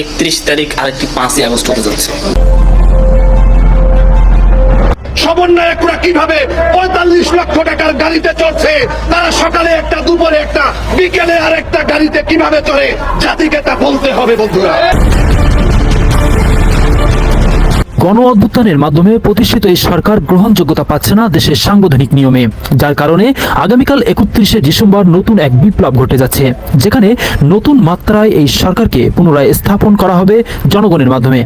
একত্রিশ তারিখ আরেকটি পাঁচই আগস্ট হতে যাচ্ছে। সমন্বয়করা কীভাবে পঁয়তাল্লিশ লক্ষ টাকার গাড়িতে চড়ছে, তারা সকালে একটা, দুপুরে একটা, বিকেলে আর একটা গাড়িতে কীভাবে চলে জাতিকে তা বলতে হবে বন্ধুরা। গণ অভ্যুত্থানের মাধ্যমে প্রতিষ্ঠিত এই সরকার গ্রহণযোগ্যতা পাচ্ছে না দেশের সাংবিধানিক নিয়মে। যার কারণে আগামীকাল একত্রিশে ডিসেম্বর নতুন এক বিপ্লব ঘটে যাচ্ছে, যেখানে নতুন মাত্রায় এই সরকারকে পুনরায় স্থাপন করা হবে জনগণের মাধ্যমে।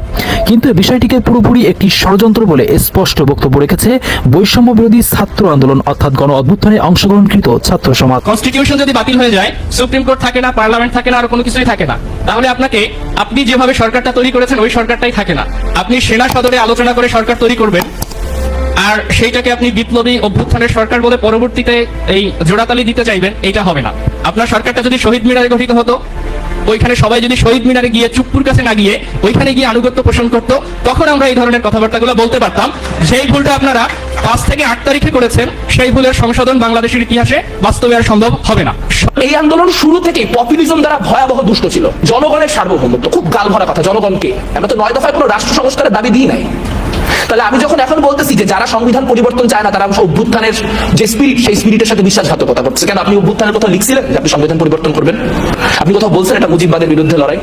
কিন্তু বিষয়টিকে পুরোপুরি একটি ষড়যন্ত্র বলে স্পষ্ট বক্তব্য রেখেছে বৈষম্য বিরোধী ছাত্র আন্দোলন, অর্থাৎ গণ অভ্যুত্থানে অংশগ্রহণকৃত ছাত্র সমাজ। কনস্টিটিউশন যদি বাতিল হয়ে যায় সুপ্রিম কোর্ট থাকে না পার্লামেন্ট থাকে না, আর কোনো কিছুই থাকে না। তাহলে আপনাকে আপনি যেভাবে সরকারটা তৈরি করেছেন, ওই সরকারটাই থাকে না। আপনি সেনা সদরে আলোচনা করে সরকার তৈরি করবেন। আর সেইটাকে আপনি বিপ্লবী অভ্যুত্থানের সরকার বলে পরবর্তীতে এই জোড়াতালি দিতে চাইবেন, এটা হবে না। আপনার সরকারটা যদি শহীদ মিনারে গঠিত হতো, ওইখানে সবাই যদি শহীদ মিনারে গিয়ে চুপ্পুর কাছে না গিয়ে ওইখানে গিয়ে আনুগত্য পোষণ করতো, তখন আমরা এই ধরনের কথাবার্তাগুলো বলতে পারতাম। যেই ভুলটা আপনারা পাঁচ থেকে আট তারিখে করেছেন সেই ভুলের সংশোধন বাংলাদেশের ইতিহাসে বাস্তবে আর সম্ভব হবে না। এই আন্দোলন শুরু থেকে পপুলিজম দ্বারা ভয়াবহ দুষ্ট ছিল। জনগণের সার্বভৌমত্ব খুব গাল ভরা কথা জনগণকে। আমরা তো নয় দফায় কোনো রাষ্ট্র সংস্কারের দাবি দিই নাই। তাহলে আমি যখন এখন বলতেছি যে যারা সংবিধান পরিবর্তন চায় না তারা অভ্যুত্থানের যে স্পিরিট সেই স্পিরিটের সাথে বিশ্বাসঘাতকতা করছে কেন আপনি অভ্যুত্থানের কথা লিখছিলেন যে আপনি সংবিধান পরিবর্তন করবেন? আপনি কোথাও বলছেন এটা মুজিববাদের বিরুদ্ধে লড়াই?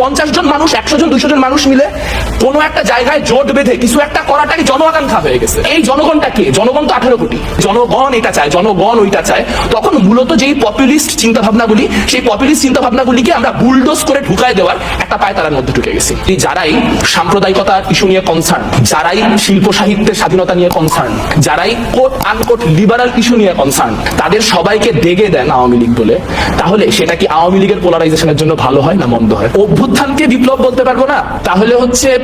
পঞ্চাশ জন মানুষ একশো জন দুইশো জন মানুষ মিলে কোনো একটা জায়গায় জোট বেঁধে কিছু একটা করাটাই জন আকাঙ্ক্ষা হয়ে গেছে। এই জনগণটা কে? জনগণ তো আঠারো কোটি। জনগণ এটা চায়, জনগণ ওইটা চায়। তখন মূলত যেই পপুলিস্ট চিন্তা ভাবনাগুলি সেই পপুলিস্ট চিন্তা ভাবনাগুলিকে আমরা বুলডোজ করে ঢুকায় দেওয়ার একটা পায়তারার মধ্যে ঢুকে গেছি। যারাই সাম্প্রদায়িকতার ইস্যু নিয়ে কনসার্ন যারাই শিল্প সাহিত্যের স্বাধীনতা নিয়ে কনসার্ন যারাই কোট আনকোট লিবারাল ইস্যু নিয়ে কনসার্ন তাদের সবাইকে দেগে দেন আওয়ামী লীগ বলে। তাহলে সেটা কি আওয়ামী লীগের পোলারাইজেশনের জন্য ভালো হয় না মন্দ হয়? অভ্যুত্থানকে বিপ্লব বলতে পারব না? তাহলে হচ্ছে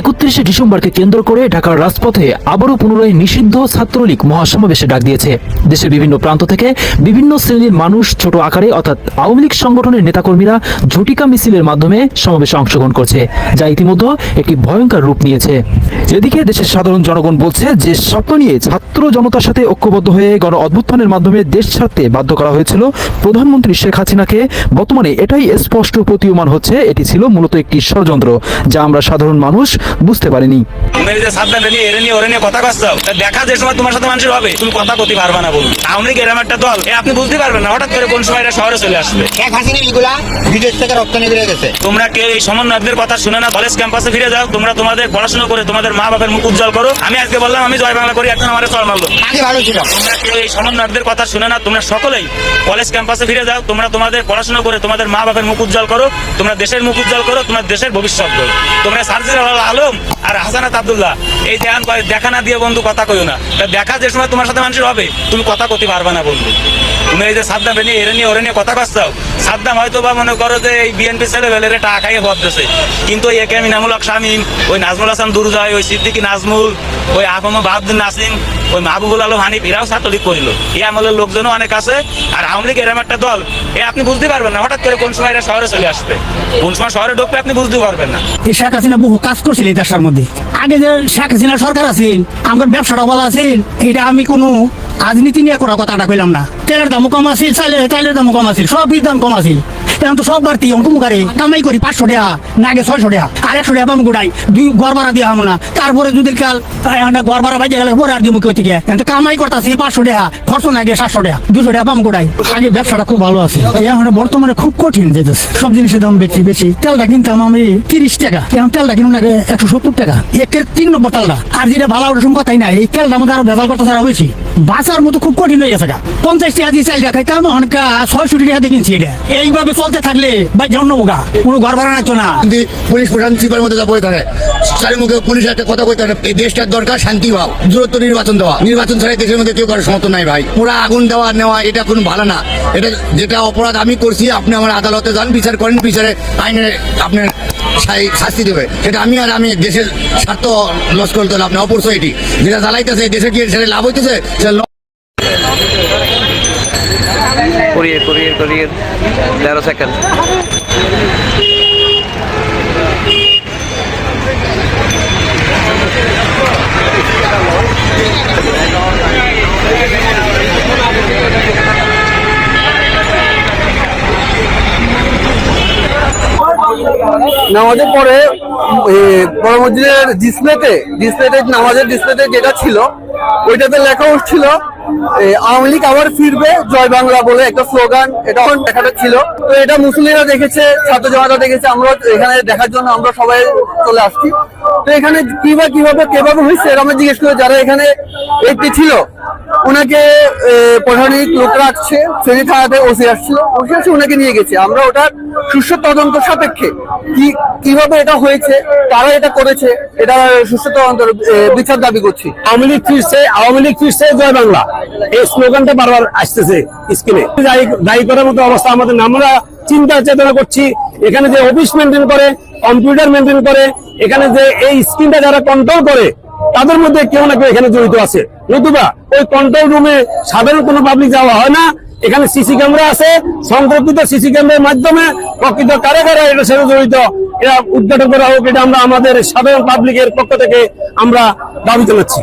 একত্রিশে ডিসেম্বরকে কেন্দ্র করে ঢাকার রাজপথে আবারও পুনরায় নিষিদ্ধ ছাত্রলীগ মহাসমাবেশে ডাক দিয়েছে। দেশের বিভিন্ন প্রান্ত থেকে বিভিন্ন শ্রেণির মানুষ ছোট আকারে অর্থাৎ আওয়ামী লীগ সংগঠনের নেতাকর্মীরা ঝটিকা মিছিলের মাধ্যমে সমাবেশে অংশগ্রহণ করছে, যা ইতিমধ্যে একটি ভয়ঙ্কর রূপ নিয়েছে। এদিকে দেশের সাধারণ জনগণ বলছে যে স্বপ্ন নিয়ে ছাত্র জনতার সাথে ঐক্যবদ্ধ হয়ে গণ অভ্যুত্থানের মাধ্যমে দেশ ছাড়তে বাধ্য করা হয়েছিল প্রধানমন্ত্রী শেখ হাসিনাকে। বর্তমানে এটাই স্পষ্ট প্রতীয়মান হচ্ছে, এটি ছিল মূলত একটি ষড়যন্ত্র, যা আমরা সাধারণ মানুষ বুঝতে পারিনি। কথা দেখা যে সময় তোমার সাথে মানুষের হবে তুমি কথা করতে পারবে না বলুন আওয়ামী লীগ এরম একটা দল আপনি বুঝতে পারবেন না হঠাৎ করে কোন সময় এটা শহরে চলে আসবে? শেখ হাসিনা এগুলা বিদেশ থেকে রপ্তানি করে গেছে। তোমরা কেউ এই সমন্বয়কদের কথা শুনে না কলেজ ক্যাম্পাসে ফিরে যাও তোমরা তোমাদের পড়াশোনা করে তোমাদের মা বাবার মুখ উজ্জ্বল করো। আমি আজকে বললাম আমি জয় বাংলা করি এখন আমার চল মারলো আগে ভালো ছিল। তোমরা কেউ এই সমন্বয়কদের কথা শুনে না তোমরা সকলেই কলেজ ক্যাম্পাসে ফিরে যাও তোমরা তোমাদের পড়াশোনা করে তোমাদের মা বাবার মুখ উজ্জ্বল করো তোমরা দেশের মুখ উজ্জ্বল করো তোমার দেশের ভবিষ্যৎ করো তোমরা সার্জিল আলম আর হাসানাত আবদুল্লাহ, এই দেখান দেখা না দিয়ে বন্ধু কথা কইও না। দেখা যে সময় তোমার সাথে মানুষের হবে, তুমি কথা করতে পারবে না বন্ধু। তুমি এই যে সাদ্দাম নিয়ে এরে নিয়ে ওরে নিয়ে কথা কাজটাও সাদ্দাম হয়তো বা মনে করো যে এই বিএনপি ছেলে বেলের টাকা খাইয়ে বদতেছে কিন্তু ওই একে হক শামীম, ওই নাজমুল হাসান দুরজয় ওই সিদ্দিকী নাজমুল, ওই আহমদ বাহাদুর নাসিম ওই মাহবুবুল আলম হানিফ এরাও ছাত্রলীগ করিল। এই আমলের লোকজনও অনেক আছে, আর আওয়ামী লীগ এরম একটা দল, এ আপনি বুঝতে পারবেন না, হঠাৎ করে কোন সময় এরা শহরে চলে আসবে। কোন সময় শহরে ঢুকবে আপনি বুঝতে পারবেন না। এই শেখ হাসিনা বহু কাজ করছিল এই দেশের মধ্যে। আগে যে শেখ হাসিনা সরকার আছে, আমার ব্যবসাটা ভালো আছে, এটা আমি কোনো রাজনীতি নিয়ে করার কথাটা কইলাম না। তেলের দামও কম আছে চাইলের চাইলের দামও কম আছে সবই দাম কম আছে এখন তো সব অঙ্ক মুখারে। কামাই করি পাঁচশো টাকা, না আগে ছয়শো টাকা, আর একশো টাকা পাবো গোটাই দুই হব না। তারপরে যদি কাল ভাড়া গেলে পরে আর থেকে? এখন কামাই করতেছি, পাঁচশো টাকা খরচ না গিয়ে সাতশো টাকা, দুশো টাকা গোটাই আগে ব্যবসাটা খুব ভালো আছে। এখন বর্তমানে খুব কঠিন সব জিনিসের দাম বেশি বেশি। তেলটা কিনতাম আমি তিরিশ টাকা। এখন তেলটা কিনুন আগে একশো সত্তর টাকা। একের তিন নম্বর তেলটা। আর যেটা ভালো ওরকম কথাই নাই। এই তেলটা আমাদের আরও ব্যবহার করতে ছাড়া বেশি বাঁচার মতো খুব কঠিন হয়ে গেছে পঞ্চাশ টাকা দিয়ে চাল খাইতাম অনেক ছয়শো টাকা দিয়ে কিনছি এটা। এইভাবে চলতে থাকলে বা জন্ম বোগা কোনো ঘর ভাড়া না। কিন্তু পুলিশ প্রধান চিপার মধ্যে বই থাকে। মুখে পুলিশ একটা কথা এই দেশটার দরকার শান্তি ভাব দূরত্ব নির্বাচন দেওয়া। নির্বাচন ছাড়া দেশের মধ্যে কেউ করার সমর্থন নাই ভাই। পুরা আগুন দেওয়া, নেওয়া, এটা কোনো ভালো না। এটা যেটা অপরাধ আমি করছি, আপনি আমার আদালতে যান, বিচার করেন, বিচারে আইনে আপনার শাস্তি দেবে। সেটা আমি আর আমি দেশের স্বার্থ লস করতে হলে অপরচুনিটি যেটা জ্বালাইতেছে, দেশে কি সেটা লাভ হইতেছে কুড়িয়ে কুড়িয়ে তেরো সেকেন্ড নামাজের পরে বড় ডিসপ্লেতে ডিসপ্লেতে নামাজের ডিসপ্লেতে যেটা ছিল, ওইটাতে লেখা উঠছিল আওয়ামী লীগ আবার ফিরবে, জয় বাংলা বলে একটা স্লোগান এটা এখন দেখাটা ছিল। তো এটা মুসলিমরা দেখেছে, ছাত্র জনতা দেখেছে, আমরা এখানে দেখার জন্য আমরা সবাই চলে আসছি। তো এখানে কি বা কীভাবে, কেভাবে হয়েছে, এটা জিজ্ঞেস করে, যারা এখানে একটি ছিল ওনাকে প্রশাসনিক লোক রাখছে, শ্রেণি থানাতে ওসি আসছিল, ওসি আসছে ওনাকে নিয়ে গেছে। আমরা ওটার সুস্থ তদন্ত সাপেক্ষে কি, কীভাবে এটা হয়েছে, কারা এটা করেছে, এটা সুস্থ তদন্ত বিচার দাবি করছি। আওয়ামী লীগ ফিরছে, আওয়ামী লীগ ফিরছে জয় বাংলা। এই স্লোগানটা বারবার আসতেছে স্ক্রিনে। দায়ী করার মতো অবস্থা আমাদের। আমরা চিন্তা চেতনা করছি, এখানে যে অফিস মেনটেন করে কম্পিউটার মেনটেন করে, এখানে যে এই স্ক্রিনটা যারা কন্ট্রোল করে তাদের মধ্যে কেউ না কেউ এখানে জড়িত আছে। নতুবা ওই কন্ট্রোল রুমে সাধারণ কোনো পাবলিক যাওয়া হয় না। এখানে সিসি ক্যামেরা আছে, সংরক্ষিত সিসি ক্যামেরার মাধ্যমে প্রকৃত কারা কারা এটার সাথে জড়িত। এটা উদ্ঘাটন করা হোক, এটা আমরা আমাদের সাধারণ পাবলিকের পক্ষ থেকে আমরা দাবি জানাচ্ছি।